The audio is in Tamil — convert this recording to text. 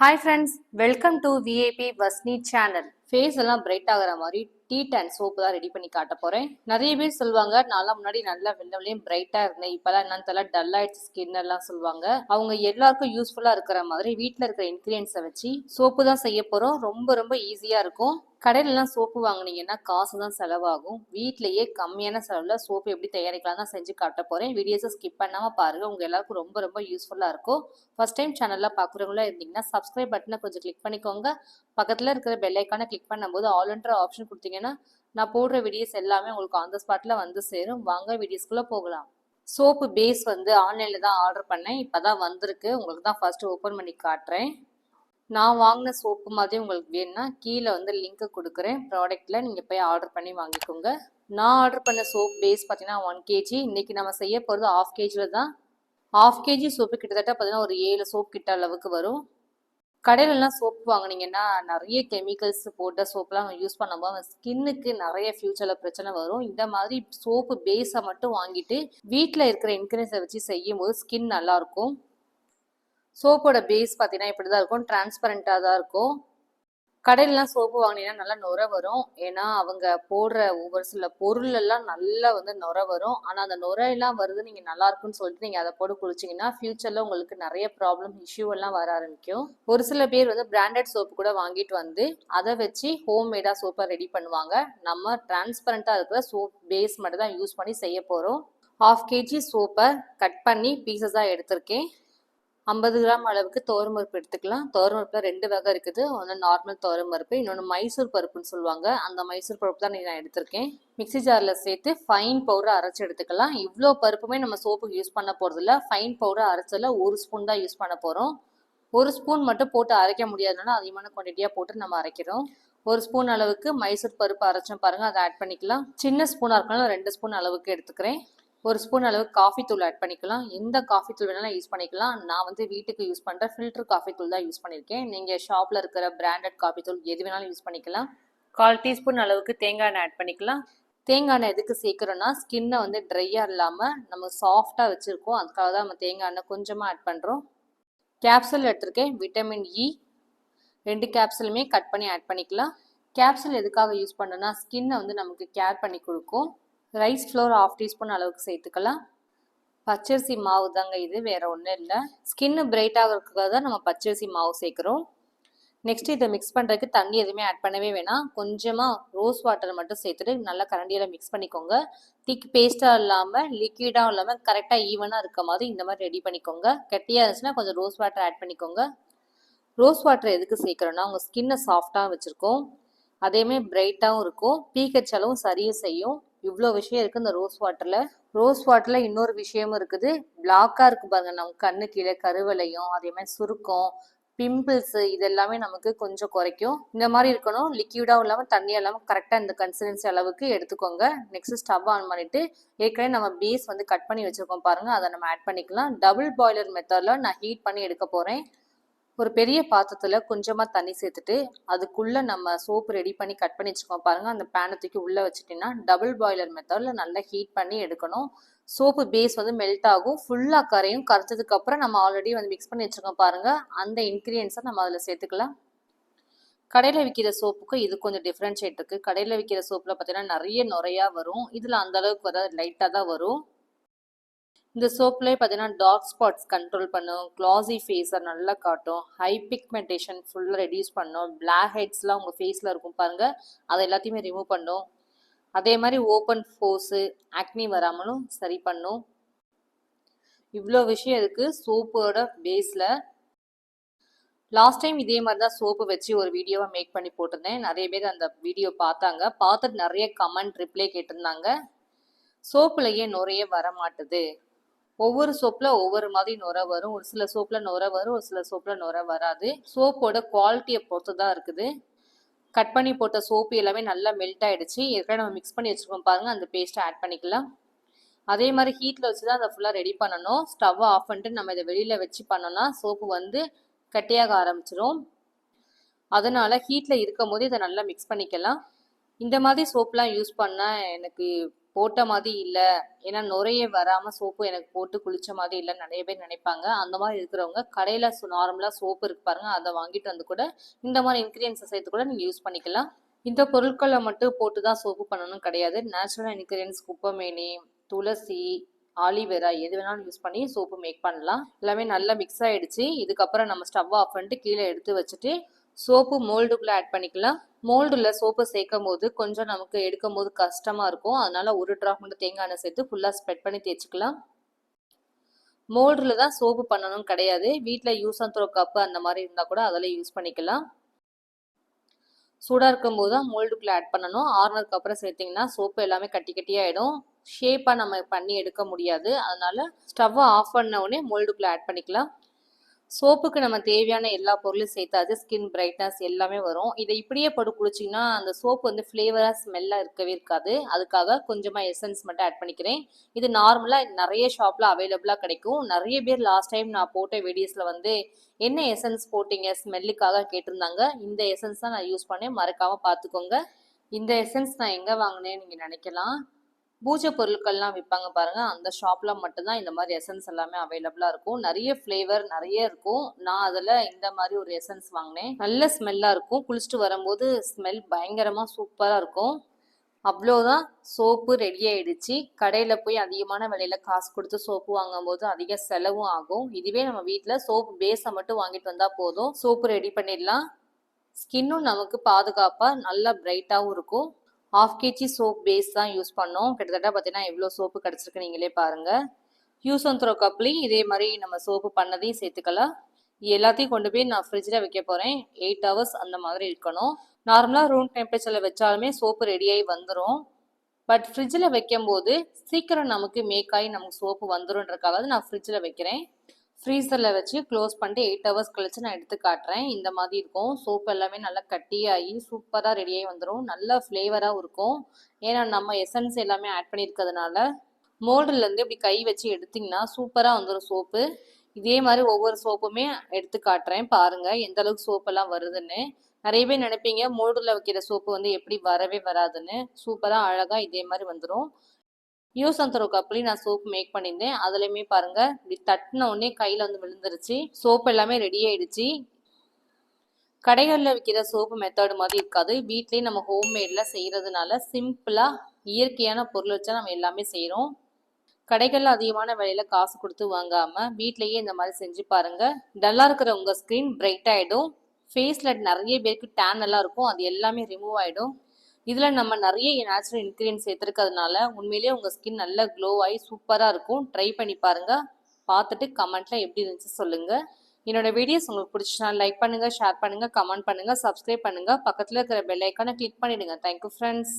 Hi friends, welcome to VAP Vasni channel. Face எல்லாம் பிரைட் ஆகிற மாதிரி டீ அண்ட் சோப்பு தான் ரெடி பண்ணி காட்ட போகிறேன் நிறைய பேர் சொல்லுவாங்க நான்லாம் முன்னாடி நல்லா வெள்ளவளையும் பிரைட்டாக இருந்தேன். இப்போலாம் என்னன்னு தெரியல டல் ஆயிடுச்சு ஸ்கின் எல்லாம் சொல்லுவாங்க. அவங்க எல்லாருக்கும் யூஸ்ஃபுல்லாக இருக்கிற மாதிரி வீட்டில் இருக்கிற இன்க்ரீடியன்ஸை வச்சு சோப்பு தான் செய்ய போகிறோம் ரொம்ப ரொம்ப ஈஸியாக இருக்கும். கடையிலலாம் சோப்பு வாங்குனீங்கன்னா காசு தான் செலவாகும். வீட்டிலேயே கம்மியான செலவில் சோப்பு எப்படி தயாரிக்கலாம் தான் செஞ்சு காட்ட போகிறேன் வீடியோஸை ஸ்கிப் பண்ணாமல் பாருங்கள் உங்கள் எல்லாருக்கும் ரொம்ப ரொம்ப யூஸ்ஃபுல்லாக இருக்கும். ஃபர்ஸ்ட் டைம் சேனலில் பார்க்குறவங்களா இருந்தீங்கன்னா சப்ஸ்கிரைப் பட்டனை கொஞ்சம் கிளிக் பண்ணிக்கோங்க. பக்கத்தில் இருக்கிற பெல்லைக்கானை கிளிக் பண்ணும்போது ஆல்ன்ற ஆப்ஷன் கொடுத்தீங்கன்னா நான் போடுற வீடியோஸ் எல்லாமே உங்களுக்கு ஆன் த ஸ்பாட்டில் வந்து சேரும். வாங்க வீடியோஸ்குள்ளே போகலாம். சோப்பு பேஸ் வந்து ஆன்லைனில் தான் ஆர்டர் பண்ணேன். இப்போ தான் வந்திருக்கு. உங்களுக்கு தான் ஃபஸ்ட்டு ஓப்பன் பண்ணி காட்டுறேன். நான் வாங்கின சோப்பு மாதிரி உங்களுக்கு வேணும்னா கீழே வந்து லிங்க் கொடுக்குறேன். ப்ராடக்ட்டில் நீங்கள் போய் ஆர்டர் பண்ணி வாங்கிக்கோங்க. நான் ஆர்டர் பண்ண சோப் பேஸ் பார்த்தீங்கன்னா ஒன் கேஜி இன்றைக்கி நம்ம செய்ய போகிறது ஆஃப் கேஜியில் தான். ஆஃப் கேஜி சோப்பு கிட்டத்தட்ட பார்த்தீங்கன்னா ஒரு ஏழு சோப் கிட்ட அளவுக்கு வரும். கடையிலலாம் சோப்பு வாங்கினீங்கன்னா நிறைய கெமிக்கல்ஸ் போட்ட சோப்லாம் யூஸ் பண்ணும்போது ஸ்கின்னுக்கு நிறைய ஃபியூச்சரில் பிரச்சனை வரும். இந்த மாதிரி சோப்பு பேஸை மட்டும் வாங்கிட்டு வீட்டில் இருக்கிற இன்க்ரீடியன்ஸை வச்சு செய்யும் போது ஸ்கின் நல்லாயிருக்கும் சோப்போட பேஸ் பார்த்தீங்கன்னா இப்படி தான் இருக்கும் டிரான்ஸ்பரண்ட்டாக தான் இருக்கும். கடையிலலாம் சோப்பு வாங்கினீங்கன்னா நல்லா நுர வரும். ஏன்னா அவங்க போடுற ஒவ்வொரு சில பொருள் எல்லாம் நல்லா வந்து நுர வரும். ஆனால் அந்த நுரையெல்லாம் வருது நீங்கள் நல்லா இருக்குன்னு சொல்லிட்டு நீங்கள் அதை போட்டு குளிச்சிங்கன்னா ஃப்யூச்சரில் உங்களுக்கு நிறைய ப்ராப்ளம் இஷ்யூ எல்லாம் வர ஆரம்பிக்கும். ஒரு சில பேர் வந்து பிராண்டட் சோப்பு கூட வாங்கிட்டு வந்து அதை வச்சு ஹோம் மேடாக சோப்பை ரெடி பண்ணுவாங்க. நம்ம டிரான்ஸ்பரண்ட்டாக இருக்கிற சோப் பேஸ் மட்டும் தான் யூஸ் பண்ணி செய்ய போகிறோம் ஹாஃப் கேஜி சோப்பை கட் பண்ணி பீசஸாக எடுத்திருக்கேன். ஐம்பது கிராம் அளவுக்கு பருப்பு எடுத்துக்கலாம். பருப்பில் ரெண்டு வகை இருக்குது. ஒன்று நார்மல் பருப்பு இன்னொன்று மைசூர் பருப்புன்னு சொல்லுவாங்க. அந்த மைசூர் பருப்பு தான் நான் எடுத்திருக்கேன். மிக்சி ஜாரில் சேர்த்து ஃபைன் பவுடர் அரைச்சி எடுத்துக்கலாம். இவ்வளோ பருப்புமே நம்ம சோப்புக்கு யூஸ் பண்ண போகிறதில்ல ஃபைன் பவுடர் அரைச்சல ஒரு ஸ்பூன் தான் யூஸ் பண்ண போகிறோம் ஒரு ஸ்பூன் மட்டும் போட்டு அரைக்க முடியாதுனால அதிகமான குவான்டிட்டியாக போட்டு நம்ம அரைக்கிறோம். ஒரு ஸ்பூன் அளவுக்கு மைசூர் பருப்பு அரைச்சோம் பாருங்கள் அதை ஆட் பண்ணிக்கலாம். சின்ன ஸ்பூனாக இருக்கனால ரெண்டு ஸ்பூன் அளவுக்கு எடுத்துக்கிறேன். ஒரு ஸ்பூன் அளவு காஃபி தூள் ஆட் பண்ணிக்கலாம். எந்த காஃபி தூள் வேணாலும் யூஸ் பண்ணிக்கலாம். நான் வந்து வீட்டுக்கு யூஸ் பண்ணுற ஃபில்டர் காஃபி தூள் தான் யூஸ் பண்ணியிருக்கேன் நீங்கள் ஷாப்பில் இருக்கிற பிராண்டட் காஃபி தூள் எது வேணாலும் யூஸ் பண்ணிக்கலாம். கால் டீஸ்பூன் அளவுக்கு தேங்காய் எண்ணெய் ஆட் பண்ணிக்கலாம். தேங்காய் எண்ணெய் எதுக்கு சேர்க்குறோன்னா ஸ்கின்னை வந்து ட்ரையாக இல்லாமல் நம்ம சாஃப்டாக வச்சுருக்கோம். அதுக்காக தான் நம்ம தேங்காய் எண்ணெய் கொஞ்சமாக ஆட் பண்ணுறோம் கேப்சூல் எடுத்திருக்கேன். Vitamin E e. ரெண்டு கேப்சூலுமே கட் பண்ணி ஆட் பண்ணிக்கலாம். கேப்சூல் எதுக்காக யூஸ் பண்ணோன்னா ஸ்கின்னை வந்து நமக்கு கேர் பண்ணி கொடுக்கும். ரைஸ் ஃப்ளோர் ஆஃப் டீஸ்பூன் அளவுக்கு சேர்த்துக்கலாம். பச்சரிசி மாவு தாங்க இது வேறு ஒன்றும் இல்லை. ஸ்கின்னு பிரைட்டாக இருக்கிறதுக்காக தான் நம்ம பச்சரிசி மாவு சேர்க்குறோம். நெக்ஸ்ட் இதை மிக்ஸ் பண்ணுறதுக்கு தண்ணி எதுவுமே ஆட் பண்ணவே வேணாம். கொஞ்சமாக ரோஸ் வாட்டர் மட்டும் சேர்த்துட்டு நல்லா கரண்டியில் மிக்ஸ் பண்ணிக்கோங்க. திக் பேஸ்ட்டாக இல்லாமல் லிக்விடாகவும் இல்லாமல் கரெக்டாக ஈவனாக இருக்க மாதிரி இந்த மாதிரி ரெடி பண்ணிக்கோங்க. கெட்டியாக இருந்துச்சுன்னா கொஞ்சம் ரோஸ் வாட்டர் ஆட் பண்ணிக்கோங்க. ரோஸ் வாட்டர் எதுக்கு சேர்க்குறோன்னா உங்கள் ஸ்கின்னை சாஃப்டாக வச்சுருக்கோம். அதேமாதிரி பிரைட்டாகவும் இருக்கும். பீக்கச் அளவும் சரியும் செய்யும். இவ்வளோ விஷயம் இருக்குது இந்த ரோஸ் வாட்டரில் ரோஸ் வாட்டரில் இன்னொரு விஷயமும் இருக்குது. பிளாக்காக இருக்குது பாருங்க நம்ம கண்ணு கீழே கருவலையும் அதே மாதிரி சுருக்கம் பிம்பிள்ஸு இது எல்லாமே நமக்கு கொஞ்சம் குறைக்கும். இந்த மாதிரி இருக்கணும். லிக்யூடாகவும் இல்லாமல் தண்ணியாக இல்லாமல் கரெக்டாக இந்த கன்சிஸ்டன்சி அளவுக்கு எடுத்துக்கோங்க. நெக்ஸ்ட் ஸ்டவ் ஆன் பண்ணிவிட்டு ஏற்கனவே நம்ம பேஸ் வந்து கட் பண்ணி வச்சுருக்கோம் பாருங்கள் அதை நம்ம ஆட் பண்ணிக்கலாம். டபுள் பாய்லர் மெத்தடில் நான் ஹீட் பண்ணி எடுக்க போகிறேன் ஒரு பெரிய பாத்திரத்தில் கொஞ்சமாக தண்ணி சேர்த்துட்டு அதுக்குள்ளே நம்ம சோப்பு ரெடி பண்ணி கட் பண்ணி வச்சுக்கோம். பாருங்கள் அந்த பேனை தூக்கி உள்ளே வச்சுட்டிங்கன்னா டபுள் பாய்லர் மெத்தடில் நல்லா ஹீட் பண்ணி எடுக்கணும். சோப்பு பேஸ் வந்து மெல்ட் ஆகும். ஃபுல்லாக கரையும் கரைச்சதுக்கப்புறம் நம்ம ஆல்ரெடி வந்து மிக்ஸ் பண்ணி வச்சுருக்கோம் பாருங்கள் அந்த இன்க்ரீடியன்ஸை நம்ம அதில் சேர்த்துக்கலாம். கடையில் விற்கிற சோப்புக்கு இது கொஞ்சம் டிஃப்ரென்ஷேட் இருக்குது கடையில் விற்கிற சோப்பில் பார்த்தீங்கன்னா நிறைய நுறையா வரும். இதில் அந்தளவுக்கு வர வராது லைட்டாக தான் வரும். இந்த சோப்லேயே பார்த்தீங்கன்னா டார்க் ஸ்பாட்ஸ் கண்ட்ரோல் பண்ணும் க்ளாசி ஃபேஸை நல்லா காட்டும் ஹை பிக்மெண்டேஷன் ஃபுல்லாக ரெடியூஸ் பண்ணும் பிளாக் ஹெட்ஸ்லாம் உங்கள் ஃபேஸில் இருக்கும் பாருங்கள் அதை எல்லாத்தையுமே ரிமூவ் பண்ணும். அதே மாதிரி ஓப்பன் ஃபோர்ஸு ஆக்னி வராமலும் சரி பண்ணும். இவ்வளோ விஷயம் இருக்குது சோப்போட பேஸில் லாஸ்ட் டைம் இதே மாதிரி தான் சோப்பு வச்சு ஒரு வீடியோவை மேக் பண்ணி போட்டிருந்தேன். நிறைய பேர் அந்த வீடியோ பார்த்தாங்க. பார்த்துட்டு நிறைய கமெண்ட் ரிப்ளை கேட்டிருந்தாங்க. சோப்புலையே நுறைய வர மாட்டுது ஒவ்வொரு சோப்பில் ஒவ்வொரு மாதிரி நுர வரும். ஒரு சில சோப்பில் நுர வரும் ஒரு சில சோப்பில் நுர வராது. சோப்போட குவாலிட்டியை பொறுத்து தான் இருக்குது. கட் பண்ணி போட்ட சோப்பு எல்லாமே நல்லா மெல்ட் ஆகிடுச்சு ஏற்கனவே நம்ம மிக்ஸ் பண்ணி வச்சுருக்கோம் பாருங்கள் அந்த பேஸ்ட்டை ஆட் பண்ணிக்கலாம். அதே மாதிரி ஹீட்டில் வச்சு தான் அதை ஃபுல்லாக ரெடி பண்ணணும். ஸ்டவ்வை ஆஃப் பண்ணிட்டு நம்ம இதை வெளியில் வச்சு பண்ணோன்னா சோப்பு வந்து கட்டியாக ஆரம்பிச்சிடும் அதனால் ஹீட்டில் இருக்கும் போது இதை நல்லா மிக்ஸ் பண்ணிக்கலாம். இந்த மாதிரி சோப்லாம் யூஸ் பண்ணால் எனக்கு போட்ட மாதிரி இல்லை. ஏன்னா நுரையே வராமல் சோப்பு எனக்கு போட்டு குளிச்ச மாதிரி இல்லைன்னு நிறைய பேர் நினைப்பாங்க. அந்த மாதிரி இருக்கிறவங்க கடையில் நார்மலாக சோப்பு இருக்கு பாருங்க அதை வாங்கிட்டு வந்து கூட இந்த மாதிரி இன்க்ரீடியன்ஸை சேர்த்து கூட நீங்கள் யூஸ் பண்ணிக்கலாம். இந்த பொருட்களை மட்டும் போட்டு தான் சோப்பு பண்ணணும் கிடையாது. நேச்சுரல் இன்க்ரீடியன்ஸ் குப்பமேனி துளசி ஆலிவேரா எது வேணாலும் யூஸ் பண்ணி சோப்பு மேக் பண்ணலாம். எல்லாமே நல்லா மிக்ஸ் ஆயிடுச்சு. இதுக்கப்புறம் நம்ம ஸ்டவ் ஆஃப் பண்ணிட்டு கீழே எடுத்து வச்சுட்டு சோப்பு மோல்டுக்குள்ளே ஆட் பண்ணிக்கலாம். மோல்டில் சோப்பு சேர்க்கும் போது கொஞ்சம் நமக்கு எடுக்கும் போது கஷ்டமாக இருக்கும். அதனால ஒரு ட்ராப் மட்டும் தேங்காய் எண்ணெய் சேர்த்து ஃபுல்லாக ஸ்ப்ரெட் பண்ணி தேய்ச்சிக்கலாம். மோல்டில் தான் சோப்பு பண்ணணும் கிடையாது. வீட்டில் யூஸ் அண்ட் த்ரோ கப்பு அந்த மாதிரி இருந்தால் கூட அதில் யூஸ் பண்ணிக்கலாம். சூடாக இருக்கும்போது தான் மோல்டுக்குள்ளே ஆட் பண்ணணும். ஆறுனதுக்கு அப்புறம் சேர்த்திங்கன்னா சோப்பு எல்லாமே கட்டி கட்டியாகிடும் ஷேப்பாக நம்ம பண்ணி எடுக்க முடியாது. அதனால ஸ்டவ்வை ஆஃப் பண்ண உடனே மோல்டுக்குள்ளே ஆட் பண்ணிக்கலாம். சோப்புக்கு நம்ம தேவையான எல்லா பொருளும் சேர்த்தாது ஸ்கின் பிரைட்னஸ் எல்லாமே வரும். இதை இப்படியே போட்டு குளிச்சிங்கன்னா அந்த சோப்பு வந்து ஃப்ளேவராக ஸ்மெல்லாக இருக்கவே இருக்காது. அதுக்காக கொஞ்சமாக எசன்ஸ் மட்டும் ஆட் பண்ணிக்கிறேன். இது நார்மலாக நிறைய ஷாப்பில் அவைலபிளாக கிடைக்கும். நிறைய பேர் லாஸ்ட் டைம் நான் போட்ட வீடியோஸில் வந்து என்ன எசன்ஸ் போட்டிங்க? ஸ்மெல்லுக்காக கேட்டிருந்தாங்க. இந்த எசன்ஸ் தான் நான் யூஸ் பண்ணேன். மறக்காமல் பார்த்துக்கோங்க. இந்த எசன்ஸ் நான் எங்கே வாங்கினேன்னு நீங்கள் நினைக்கலாம். பூஜை பொருட்கள்லாம் விற்பாங்க பாருங்க. அந்த ஷாப்ல மட்டும்தான் இந்த மாதிரி எசன்ஸ் எல்லாமே அவைலபிளா இருக்கும். நிறைய ஃப்ளேவர் நிறைய இருக்கும். நான் அதில் இந்த மாதிரி ஒரு எசன்ஸ் வாங்கினேன். நல்ல ஸ்மெல்லாக இருக்கும். குளிச்சுட்டு வரும்போது ஸ்மெல் பயங்கரமாக சூப்பராக இருக்கும். அவ்வளோதான் சோப்பு ரெடி ஆயிடுச்சு. கடையில் போய் அதிகமான விலையில காசு கொடுத்து சோப்பு வாங்கும்போது அதிக செலவும் ஆகும். இதுவே நம்ம வீட்டில் சோப்பு பேஸை மட்டும் வாங்கிட்டு வந்தால் போதும். சோப்பு ரெடி பண்ணிடலாம். ஸ்கின்னும் நமக்கு பாதுகாப்பாக நல்லா பிரைட்டாகவும் இருக்கும். ஆஃப் கேஜி சோப் பேஸ் தான் யூஸ் பண்ணோம். கிட்டத்தட்ட பார்த்தீங்கன்னா எவ்வளோ சோப்பு கிடச்சிருக்கு நீங்களே பாருங்கள் யூஸ் அண்ட் த்ரோ கப்லையும் இதே மாதிரி நம்ம சோப்பு பண்ணதையும் சேர்த்துக்கலாம். எல்லாத்தையும் கொண்டு போய் நான் ஃப்ரிட்ஜில் வைக்க போகிறேன் எயிட் ஹவர்ஸ் அந்த மாதிரி இருக்கணும். நார்மலாக ரூம் டெம்பரேச்சரில் வச்சாலுமே சோப்பு ரெடியாகி வந்துடும் பட் ஃப்ரிட்ஜில் வைக்கும்போது சீக்கிரம் நமக்கு மேக் ஆகி நமக்கு சோப்பு வந்துடும்ன்றக்காக நான் ஃப்ரிட்ஜில் வைக்கிறேன். ஃப்ரீசரில் வச்சு க்ளோஸ் பண்ணிட்டு எயிட் ஹவர்ஸ் கழிச்சு நான் எடுத்து காட்டுறேன். இந்த மாதிரி இருக்கும். சோப் எல்லாமே நல்லா கட்டியாகி சூப்பராக ரெடியாகி வந்துடும் நல்ல ஃப்ளேவராகவும் இருக்கும். ஏன்னா நம்ம எசன்ஸ் எல்லாமே ஆட் பண்ணியிருக்கிறதுனால மோல்டுலேருந்து இப்படி கை வச்சு எடுத்திங்கன்னா சூப்பராக வந்துடும் சோப்பு இதே மாதிரி ஒவ்வொரு சோப்புமே எடுத்து காட்டுறேன். பாருங்கள் எந்த அளவுக்கு சோப்பெல்லாம் வருதுன்னு. நிறைய பேர் நினைப்பீங்க மோல்டில் வைக்கிற சோப்பு வந்து எப்படி வரவே வராதுன்னு. சூப்பராக அழகாக இதே மாதிரி வந்துடும் யூஸ் அண்ட் த்ரோ கப்லேயும் நான் சோப் மேக் பண்ணியிருந்தேன். அதுலேயுமே பாருங்கள் இப்படி தட்டின உடனே கையில் வந்து விழுந்துருச்சு. சோப் எல்லாமே ரெடி ஆயிடுச்சு. கடைகளில் விற்கிற சோப்பு மெத்தட் மாதிரி இருக்காது. வீட்லேயே நம்ம ஹோம்மேடில் செய்கிறதுனால சிம்பிளாக இயற்கையான பொருள் வச்சா நம்ம எல்லாமே செய்கிறோம் கடைகளில் அதிகமான விலையில் காசு கொடுத்து வாங்காமல் வீட்லேயே இந்த மாதிரி செஞ்சு பாருங்கள் டல்லாக இருக்கிற உங்கள் ஸ்க்ரீன் பிரைட் ஆகிடும் ஃபேஸில் நிறைய பேருக்கு டேன் எல்லாம் இருக்கும். அது எல்லாமே ரிமூவ் ஆகிடும் இதில் நம்ம நிறைய நேச்சுரல் இன்க்ரீடியன்ஸ் சேர்த்துருக்கிறதுனால உண்மையிலேயே உங்கள் ஸ்கின் நல்லா க்ளோ ஆகி சூப்பராக இருக்கும். ட்ரை பண்ணி பாருங்கள் பார்த்துட்டு கமெண்ட்டில் எப்படி இருந்துச்சு சொல்லுங்கள் என்னோட வீடியோஸ் உங்களுக்கு பிடிச்சினா லைக் பண்ணுங்கள் ஷேர் பண்ணுங்கள் கமெண்ட் பண்ணுங்கள் சப்ஸ்கிரைப் பண்ணுங்கள் பக்கத்தில் இருக்கிற பெல் ஐக்கானை கிளிக் பண்ணிவிடுங்க தேங்க்யூ ஃப்ரெண்ட்ஸ்